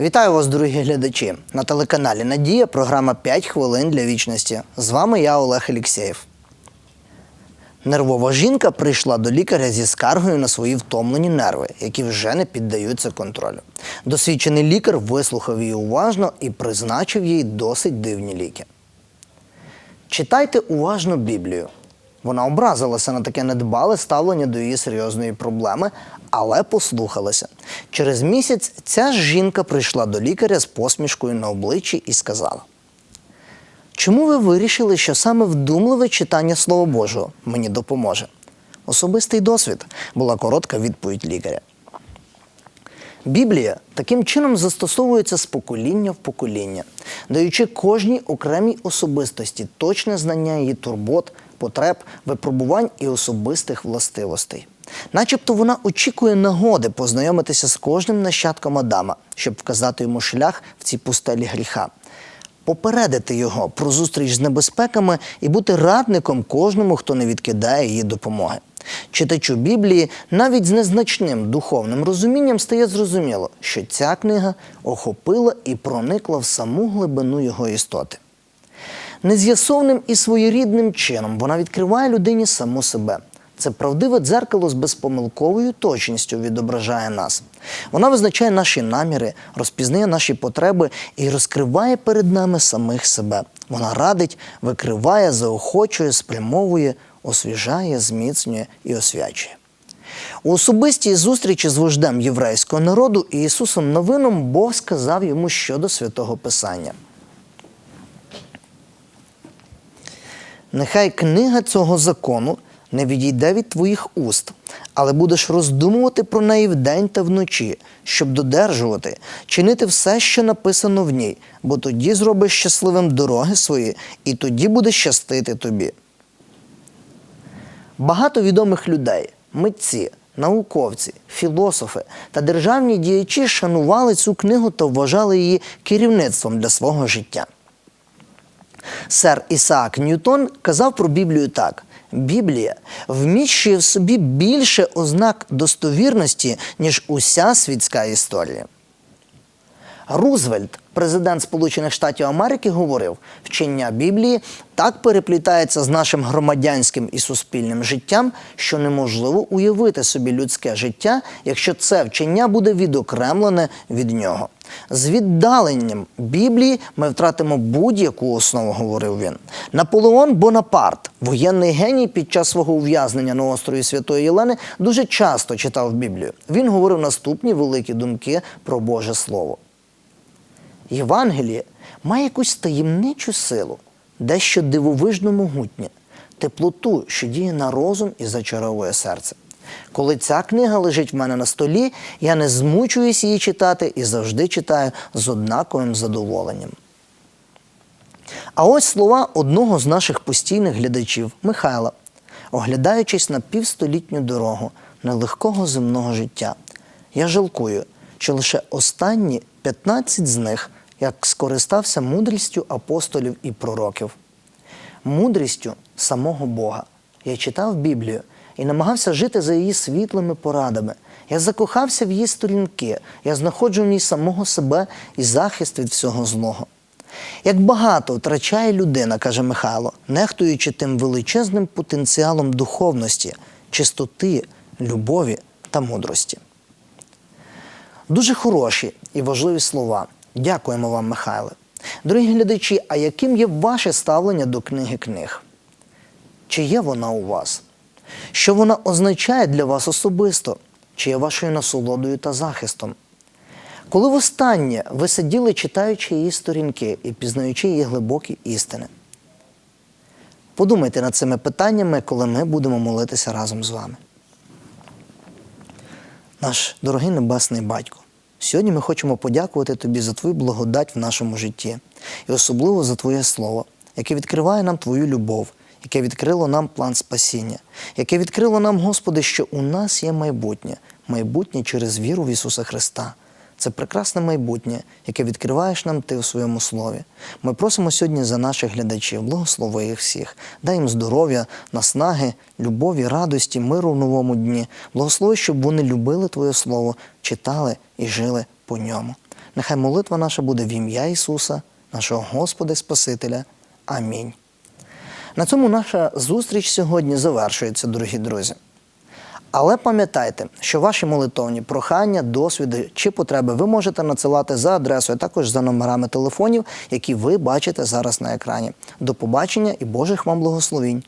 Вітаю вас, дорогі глядачі! На телеканалі Надія програма «5 хвилин для вічності. З вами я, Олег Алєксєєв. Нервова жінка прийшла до лікаря зі скаргою на свої втомлені нерви, які вже не піддаються контролю. Досвідчений лікар вислухав її уважно і призначив їй досить дивні ліки. Читайте уважно Біблію. Вона образилася на таке недбале ставлення до її серйозної проблеми, але послухалася. Через місяць ця ж жінка прийшла до лікаря з посмішкою на обличчі і сказала: Чому ви вирішили, що саме вдумливе читання Слова Божого мені допоможе? Особистий досвід була коротка відповідь лікаря. Біблія таким чином застосовується з покоління в покоління, даючи кожній окремій особистості точне знання її турбот, потреб, випробувань і особистих властивостей. Начебто вона очікує нагоди познайомитися з кожним нащадком Адама, щоб вказати йому шлях в цій пустелі гріха, попередити його про зустріч з небезпеками і бути радником кожному, хто не відкидає її допомоги. Читачу Біблії навіть з незначним духовним розумінням стає зрозуміло, що ця книга охопила і проникла в саму глибину його істоти. Нез'ясовним і своєрідним чином вона відкриває людині саму себе. Це правдиве дзеркало з безпомилковою точністю відображає нас. Вона визначає наші наміри, розпізнає наші потреби і розкриває перед нами самих себе. Вона радить, викриває, заохочує, спрямовує, освіжає, зміцнює і освячує. У особистій зустрічі з вождем єврейського народу і Ісусом Новином Бог сказав йому щодо святого Писання. Нехай книга цього закону не відійде від твоїх уст, але будеш роздумувати про неї вдень та вночі, щоб додержувати, чинити все, що написано в ній, бо тоді зробиш щасливим дороги свої, і тоді буде щастити тобі. Багато відомих людей, митці, науковці, філософи та державні діячі шанували цю книгу та вважали її керівництвом для свого життя. Сер Ісаак Ньютон казав про Біблію так: Біблія вміщує в собі більше ознак достовірності, ніж уся світська історія. Рузвельт, президент Сполучених Штатів Америки, говорив, вчення Біблії так переплітається з нашим громадянським і суспільним життям, що неможливо уявити собі людське життя, якщо це вчення буде відокремлене від нього. З віддаленням Біблії ми втратимо будь-яку основу, говорив він. Наполеон Бонапарт, воєнний геній під час свого ув'язнення на острові Святої Єлени, дуже часто читав Біблію. Він говорив наступні великі думки про Боже Слово. Євангеліє має якусь таємничу силу, дещо дивовижно могутнє, теплоту, що діє на розум і зачаровує серце. Коли ця книга лежить в мене на столі, я не змучуюсь її читати і завжди читаю з однаковим задоволенням. А ось слова одного з наших постійних глядачів Михайла, оглядаючись на півстолітню дорогу нелегкого земного життя. Я жалкую, що лише останні 15 з них як скористався мудрістю апостолів і пророків, мудрістю самого Бога. Я читав Біблію і намагався жити за її світлими порадами. Я закохався в її сторінки, я знаходжу в ній самого себе і захист від всього злого. Як багато втрачає людина, каже Михайло, нехтуючи тим величезним потенціалом духовності, чистоти, любові та мудрості. Дуже хороші і важливі слова. Дякуємо вам, Михайле. Дорогі глядачі, а яким є ваше ставлення до книги книг? Чи є вона у вас? Що вона означає для вас особисто? Чи є вашою насолодою та захистом? Коли востаннє ви сиділи, читаючи її сторінки і пізнаючи її глибокі істини? Подумайте над цими питаннями, коли ми будемо молитися разом з вами. Наш дорогий Небесний Батько, сьогодні ми хочемо подякувати Тобі за Твою благодать в нашому житті і особливо за Твоє Слово, яке відкриває нам Твою любов, яке відкрило нам план спасіння, яке відкрило нам, Господи, що у нас є майбутнє, майбутнє через віру в Ісуса Христа. Це прекрасне майбутнє, яке відкриваєш нам ти у своєму слові. Ми просимо сьогодні за наших глядачів, благослови їх всіх, дай їм здоров'я, наснаги, любові, радості, миру в новому дні. Благослови, щоб вони любили Твоє Слово, читали і жили по ньому. Нехай молитва наша буде в ім'я Ісуса, нашого Господа і Спасителя. Амінь. На цьому наша зустріч сьогодні завершується, дорогі друзі. Але пам'ятайте, що ваші молитовні прохання, досвіди чи потреби ви можете надсилати за адресою, а також за номерами телефонів, які ви бачите зараз на екрані. До побачення і Божих вам благословінь!